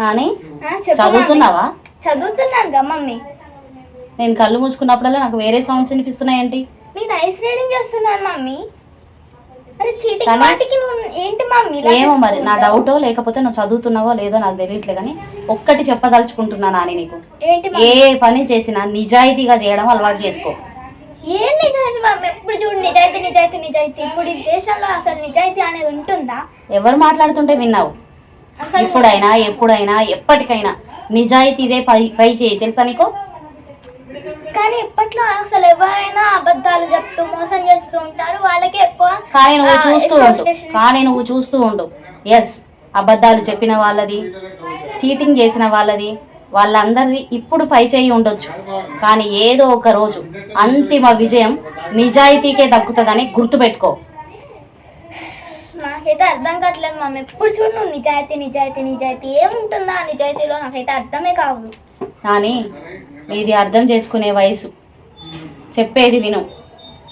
నాని. చదువుతున్నావా? చదువుతున్నాను గా మమ్మీ. నేను కళ్ళు మూసుకున్నప్పుడల్లా నాకు వేరే సౌండ్స్ వినిపిస్తున్నాయేంటి? నేను ఐస్ రీడింగ్ చేస్తున్నాను మమ్మీ. ఏమో మరి నా? డౌటో లేకపోతే నువ్వు చదువుతున్నావో లేదో నాకు తెలియట్లే కానీ ఒక్కటి చెప్పదలుచుకుంటున్నా నాని నీకు. ఏ పని చేసినా నిజాయితీగా చేయడం అలవాటు చేసుకో. ఏం నిజాయితీ ఎప్పుడు చూడు నిజాయితీ నిజాయితీ నిజాయితీ. ఇప్పుడు ఈ దేశంలో అసలు నిజాయితీ అనేది ఉంటుందా? ఎవరు మాట్లాడుతుంటే విన్నావు? అసలు ఇప్పుడైనా ఎప్పుడైనా ఎప్పటికైనా నిజాయితీదే పై పై చేయి తెలుసా నీకు? కానీ ఇప్పట్లో అసలు ఎవరైనా అబద్ధాలు చెప్తూ మోసం చేస్తూ ఉంటారు. వాళ్ళకే ఎక్కువ కానీ నువ్వు చూస్తూ ఉండు. కానీ నువ్వు చూస్తూ ఉండు. ఎస్ అబద్ధాలు చెప్పిన వాళ్ళది చీటింగ్ చేసిన వాళ్ళది వాళ్ళందరిది ఇప్పుడు పై చేయి ఉండొచ్చు. కానీ ఏదో ఒక రోజు అంతిమ విజయం నిజాయితీకే దక్కుతుందని గుర్తుపెట్టుకో. నాకైతే అర్థం కావట్లేదు మమ్మీ ఎప్పుడు చూడు నువ్వు నిజాయితీ నిజాయితీ నిజాయితీ. ఏముంటుందా నిజాయితీలో? నాకైతే అర్థమే కావు కానీ ఇది అర్థం చేసుకునే వయసు. చెప్పేది విను.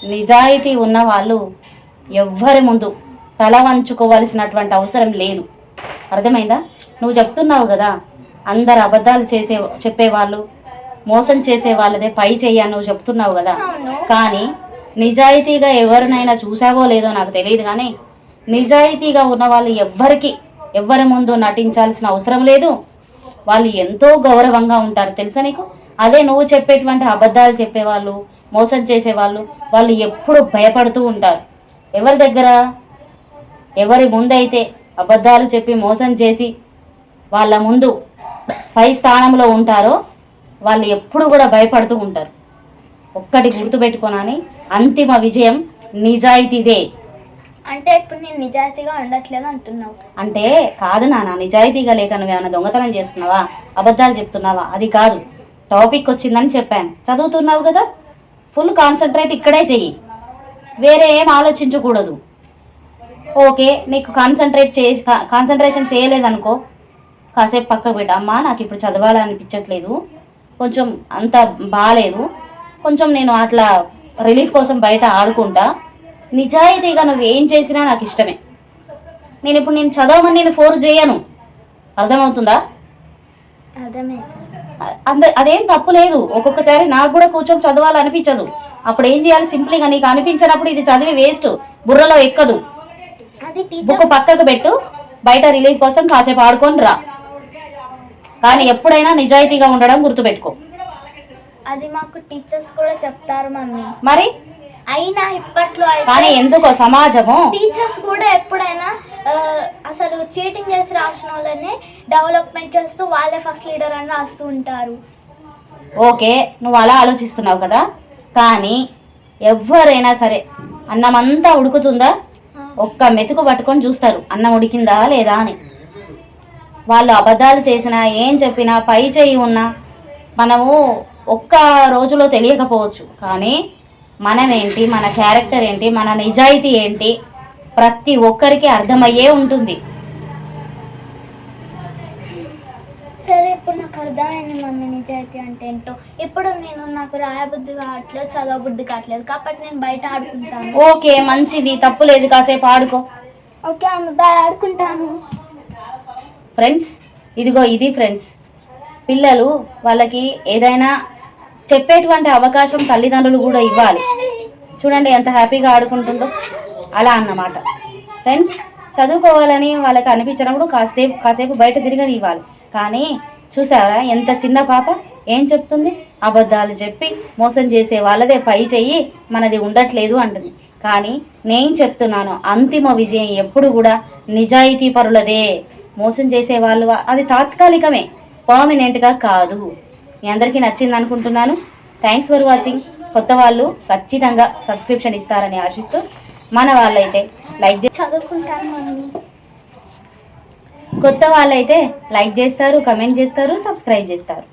నిజాయితీ ఉన్న వాళ్ళు ఎవ్వరి ముందు తల వంచుకోవాల్సినటువంటి అవసరం లేదు. అర్థమైందా? నువ్వు చెప్తున్నావు కదా అందరు అబద్ధాలు చేసే చెప్పేవాళ్ళు మోసం చేసే వాళ్ళదే పై చెయ్యి అని నువ్వు చెప్తున్నావు కదా. కానీ నిజాయితీగా ఎవరినైనా చూసావో లేదో నాకు తెలియదు కానీ నిజాయితీగా ఉన్న వాళ్ళు ఎవ్వరికి ఎవ్వరి ముందు నటించాల్సిన అవసరం లేదు. వాళ్ళు ఎంతో గౌరవంగా ఉంటారు. తెలుసా నీకు? అదే నువ్వు చెప్పేటువంటి అబద్ధాలు చెప్పేవాళ్ళు మోసం చేసేవాళ్ళు వాళ్ళు ఎప్పుడు భయపడుతూ ఉంటారు. ఎవరి దగ్గర? ఎవరి ముందైతే అబద్ధాలు చెప్పి మోసం చేసి వాళ్ళ ముందు పై స్థానంలో ఉంటారో వాళ్ళు ఎప్పుడు కూడా భయపడుతూ ఉంటారు. ఒక్కటి గుర్తుపెట్టుకోనని అంతిమ విజయం నిజాయితీదే. అంటే ఇప్పుడు నేను నిజాయితీగా ఉండట్లేదు అంటున్నావు. అంటే కాదు నాన్న నిజాయితీగా లేక నువ్వు ఏమైనా దొంగతనం చేస్తున్నావా? అబద్ధాలు చెప్తున్నావా? అది కాదు. టాపిక్ వచ్చిందని చెప్పాను. చదువుతున్నావు కదా? ఫుల్ కాన్సన్ట్రేట్ ఇక్కడే చెయ్యి. వేరే ఏం ఆలోచించకూడదు. ఓకే నీకు కాన్సన్ట్రేట్ చే కాన్సన్ట్రేషన్ చేయలేదనుకో కాసేపు పక్కకు పెట్ట. అమ్మా నాకు ఇప్పుడు చదవాలనిపించట్లేదు. కొంచెం అంత బాగాలేదు కొంచెం నేను అట్లా రిలీఫ్ కోసం బయట ఆడుకుంటా. నిజాయితీగా నువ్వు ఏం చేసినా నాకు ఇష్టమే. నేను ఇప్పుడు నేను చదవమని నేను ఫోర్స్ చేయను. అర్థమవుతుందా? అర్థమే అంద అదేం తప్పు లేదు. ఒక్కొక్కసారి నాకు కూడా కూర్చొని చదవాలనిపించదు. అప్పుడు ఏం చేయాలి? సింప్లీగా నీకు అనిపించినప్పుడు ఇది చదివి వేస్ట్. బుర్రలో ఎక్కదు. అది బుక్ పక్కకు పెట్టు. బయట రిలీఫ్ కోసం కాసేపు ఆడుకొని రా. కానీ ఎప్పుడైనా నిజాయితీగా ఉండడం గుర్తుపెట్టుకో. అది మాకు టీచర్స్ కూడా చెప్తారు మమ్మీ. మరి? అయినా ఇప్పట్లో కానీ ఎందుకో సమాజము టీచర్స్ కూడా ఎప్పుడైనా చీటింగ్ చేసి రాసిన వాళ్ళని డెవలప్మెంట్ చేస్తూ వాళ్ళే ఫస్ట్ లీడర్ అని రాస్తూ ఉంటారు. ఓకే నువ్వు అలా ఆలోచిస్తున్నావు కదా? కానీ ఎవరైనా సరే అన్నమంతా ఉడుకుతుందా? ఒక్క మెతుకు పట్టుకొని చూస్తారు అన్నం ఉడికిందా లేదా అని. వాళ్ళు అబద్ధాలు చేసినా ఏం చెప్పినా పై చేయి ఉన్నా మనము ఒక్క రోజులో తెలియకపోవచ్చు. కానీ మనమేంటి మన క్యారెక్టర్ ఏంటి మన నిజాయితీ ఏంటి ప్రతి ఒక్కరికి అర్థమయ్యే ఉంటుంది. ఇప్పుడు నాకు అర్థమైంది మమ్మీ నిజాయితీ అంటే ఏంటో. ఇప్పుడు నేను నాకు రాయబుద్ధి కావట్లేదు చదవబుద్ధి కావట్లేదు కాబట్టి నేను బయట ఆడుకుంటాను. ఓకే మంచిది. తప్పు లేదు కాసేపు ఆడుకో. ఓకే అమ్మ బాయ్ ఆడుకుంటాను. ఫ్రెండ్స్ ఇదిగో ఇది ఫ్రెండ్స్ పిల్లలు వాళ్ళకి ఏదైనా చెప్పేటువంటి అవకాశం తల్లిదండ్రులు కూడా ఇవ్వాలి. చూడండి ఎంత హ్యాపీగా ఆడుకుంటుందో. అలా అన్నమాట. ఫ్రెండ్స్ చదువుకోవాలని వాళ్ళకి అనిపించినప్పుడు కాసేపు కాసేపు బయట తిరగని ఇవ్వాలి కానీ చూసారా ఎంత చిన్న పాప? ఏం చెప్తుంది? అబద్ధాలు చెప్పి మోసం చేసే వాళ్ళదే పై చెయ్యి మనది ఉండట్లేదు అంటుంది. కానీ నేను చెప్తున్నాను అంతిమ విజయం ఎప్పుడు కూడా నిజాయితీ పరులదే. మోసం చేసే వాళ్ళు అది తాత్కాలికమే పర్మనెంట్గా కాదు. మీ అందరికీ నచ్చింది అనుకుంటున్నాను. Thanks for watching. కొత్త వాళ్ళు ఖచ్చితంగా సబ్స్క్రిప్షన్ ఇస్తారని ఆశిస్తూ మన వాళ్ళైతే లైక్ చదువుకుంటాను మమ్మీ. కొత్త వాళ్ళైతే లైక్ చేస్తారు కమెంట్ చేస్తారు సబ్స్క్రైబ్ చేస్తారు.